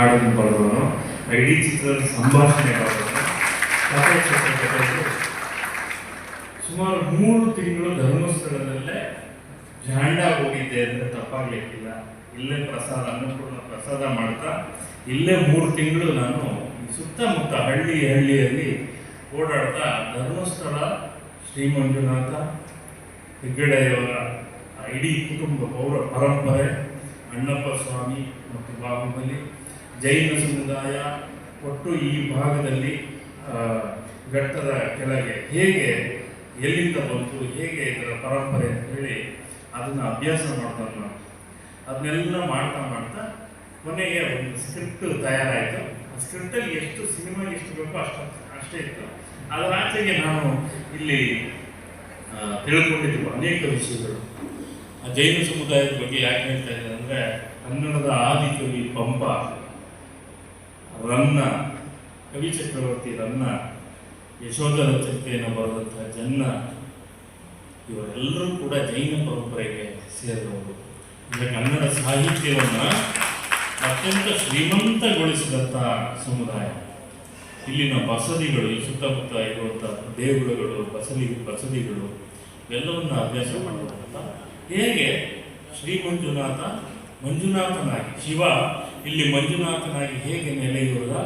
ಹಾಡನ್ನು ಬರೆದವನು. ಇಡೀ ಚಿತ್ರದ ಸಂಭಾಷಣೆ ಸುಮಾರು ಮೂರು ತಿಂಗಳು ಧರ್ಮಸ್ಥಳದಲ್ಲೇ ಜಾಂಡ ಹೋಗಿದ್ದೆ ಅಂದರೆ ತಪ್ಪಾಗ್ಲಿಕ್ಕಿಲ್ಲ. ಇಲ್ಲೇ ಪ್ರಸಾದ, ಅನ್ನಪೂರ್ಣ ಪ್ರಸಾದ ಮಾಡ್ತಾ, ಇಲ್ಲೇ ಮೂರು ತಿಂಗಳು ನಾನು ಸುತ್ತಮುತ್ತ ಹಳ್ಳಿ ಹಳ್ಳಿಯಲ್ಲಿ ಓಡಾಡ್ತಾ ಧರ್ಮಸ್ಥಳ ಶ್ರೀ ಮಂಜುನಾಥ ಹೆಗ್ಗಡೆಯವರ ಇಡೀ ಕುಟುಂಬ, ಪೌರ ಪರಂಪರೆ, ಅಣ್ಣಪ್ಪ ಸ್ವಾಮಿ ಮತ್ತು ಬಾಹುಬಲಿ ಜೈನ ಸಮುದಾಯ ಒಟ್ಟು ಈ ಭಾಗದಲ್ಲಿ ಘಟ್ಟದ ಕೆಳಗೆ ಹೇಗೆ, ಎಲ್ಲಿಂದ ಬಂತು, ಹೇಗೆ ಇದರ ಪರಂಪರೆ ಅಂತ ಹೇಳಿ ಅದನ್ನು ಅಭ್ಯಾಸ ಮಾಡ್ತಾರೆ ನಾವು. ಅದನ್ನೆಲ್ಲ ಮಾಡ್ತಾ ಮಾಡ್ತಾ ಕೊನೆಗೆ ಒಂದು ಸ್ಕ್ರಿಪ್ಟ್ ತಯಾರಾಯಿತು. ಆ ಸ್ಕ್ರಿಪ್ಟಲ್ಲಿ ಎಷ್ಟು ಸಿನಿಮಾ ಎಷ್ಟು ಬೇಕೋ ಅಷ್ಟು ಅಷ್ಟೇ ಇತ್ತು. ಅದರ ಆಚೆಗೆ ನಾನು ಇಲ್ಲಿ ತಿಳ್ಕೊಂಡಿದ್ದು ಅನೇಕ ವಿಷಯಗಳು. ಆ ಜೈನ ಸಮುದಾಯದ ಬಗ್ಗೆ ಯಾಕೆ ಹೇಳ್ತಾ ಇದ್ದಾರೆ ಅಂದರೆ ಕನ್ನಡದ ಆದಿಕವಿ ಪಂಪ ರನ್ನ, ಕವಿ ಚಕ್ರವರ್ತಿ ರನ್ನ, ಯಶೋಧರ ಚರಿತೆಯನ್ನು ಬರೆದಂತಹ ಜನ್ನ, ಇವರೆಲ್ಲರೂ ಕೂಡ ಜೈನ ಪರಂಪರೆಗೆ ಸೇರಿದವರು. ಅಂದರೆ ಕನ್ನಡ ಸಾಹಿತ್ಯವನ್ನು ಅತ್ಯಂತ ಶ್ರೀಮಂತಗೊಳಿಸಿದಂಥ ಸಮುದಾಯ. ಇಲ್ಲಿನ ಬಸದಿಗಳು, ಈ ಸುತ್ತಮುತ್ತ ಇರುವಂಥ ದೇಗುಲಗಳು, ಬಸದಿ, ಬಸದಿಗಳು, ಎಲ್ಲವನ್ನು ಅಭ್ಯಾಸ ಮಾಡುವಂಥ, ಹೇಗೆ ಶ್ರೀ ಮಂಜುನಾಥ ಮಂಜುನಾಥನಾಗಿ, ಶಿವ ಇಲ್ಲಿ ಮಂಜುನಾಥನಾಗಿ ಹೇಗೆ ನೆಲೆಯೂರದ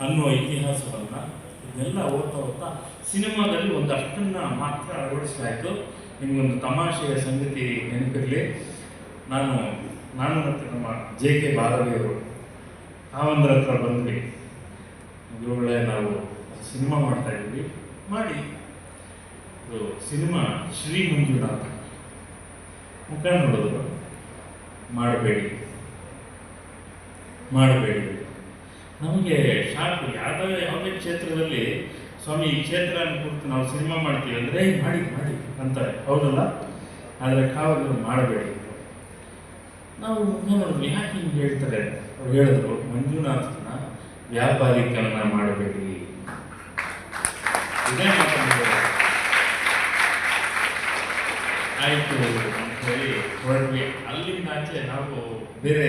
ಅನ್ನುವ ಇತಿಹಾಸವನ್ನು ಇದನ್ನೆಲ್ಲ ಓದ್ತಾ ಓದ್ತಾ ಸಿನಿಮಾದಲ್ಲಿ ಒಂದಷ್ಟನ್ನ ಮಾತ್ರ ಅಳವಡಿಸಲಾಯಿತು. ನಿಮಗೊಂದು ತಮಾಷೆಯ ಸಂಗತಿ ನೆನಪಿರಲಿ. ನಾನು ನಾನು ಮತ್ತು ನಮ್ಮ ಜೆ ಕೆ ಬಾರವಿಯವರು ತಾವಂದ್ರ ಹತ್ರ ಬಂದ್ವಿ. ಇವುಗಳೇ ನಾವು ಸಿನಿಮಾ ಮಾಡ್ತಾ ಇದ್ವಿ. ಮಾಡಿ. ಇದು ಸಿನಿಮಾ ಶ್ರೀ ಮಂಜುನಾಥ ಮುಖ ನೋಡಿದ್ರು ಮಾಡಬೇಡಿ. ಮಾಡಬೇಡಿ. ನಮಗೆ ಶಾಕು ಯಾವುದೋ ಯಾವುದೇ ಕ್ಷೇತ್ರದಲ್ಲಿ ಸ್ವಾಮಿ ಈ ಕ್ಷೇತ್ರ ಕುರಿತು ನಾವು ಸಿನಿಮಾ ಮಾಡ್ತೀವಿ ಅಂದರೆ ಮಾಡಿ ಮಾಡಿ ಅಂತಾರೆ. ಹೌದಲ್ಲ? ಆದರೆ ಕಾವಾಗಲು ಮಾಡಬೇಡಿ. ನಾವು ನೋಡಿದ್ವಿ, ಯಾಕೆ ಹಿಂಗೆ ಹೇಳ್ತಾರೆ? ಅವ್ರು ಹೇಳಿದ್ರು, ಮಂಜುನಾಥನ ವ್ಯಾಪಾರೀಕರಣ ಮಾಡಬೇಡಿ. ಇದೇ ಆಯಿತು ಅಂತ ಹೇಳಿ ಹೊರಡ್ವಿ ಅಲ್ಲಿಂದ ಆಚೆ ನಾವು ಬೇರೆ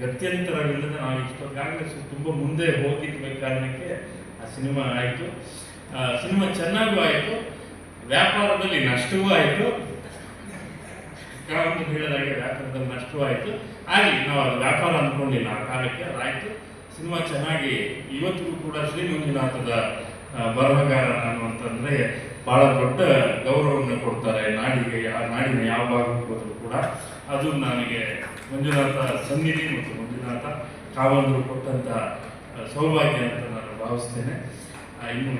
ಗತ್ಯಂತರವಿಲ್ಲದೆ ನಾವು ಇಷ್ಟೊತ್ತಾಗಲೇ ತುಂಬ ಮುಂದೆ ಹೋಗಿದ್ದ ಕಾರಣಕ್ಕೆ ಆ ಸಿನಿಮಾ ಆಯಿತು. ಸಿನಿಮಾ ಚೆನ್ನಾಗೂ ಆಯಿತು. ವ್ಯಾಪಾರದಲ್ಲಿ ನಷ್ಟವೂ ಆಯಿತು. ಕೆಲವೊಂದು ಹೇಳಿದಾಗೆ ವ್ಯಾಪಾರದಲ್ಲಿ ನಷ್ಟವೂ ಆಯಿತು. ಆಗಲಿ ನಾವು ಅದು ವ್ಯಾಪಾರ ಅಂದ್ಕೊಂಡಿಲ್ಲ ಆ ಕಾಲಕ್ಕೆ ಅದಾಯಿತು. ಸಿನಿಮಾ ಚೆನ್ನಾಗಿ ಇವತ್ತಿಗೂ ಕೂಡ ಶ್ರೀ ಮಂಜುನಾಥದ ಆ, ಬರಹಗಾರ ನಾನು ಅಂತಂದರೆ ಭಾಳ ದೊಡ್ಡ ಗೌರವವನ್ನು ಕೊಡ್ತಾರೆ ನಾಡಿಗೆ, ಆ ನಾಡಿನ ಯಾವ ಭಾಗಕ್ಕೆ ಕೂಡ. ಅದು ನನಗೆ ಮಂಜುನಾಥ ಸನ್ನಿಧಿ ಮತ್ತು ಮಂಜುನಾಥ ಕಾವಂದರು ಕೊಟ್ಟಂಥ ಸೌಭಾಗ್ಯ ಅಂತ ನಾನು ಭಾವಿಸ್ತೇನೆ. ಇನ್ನು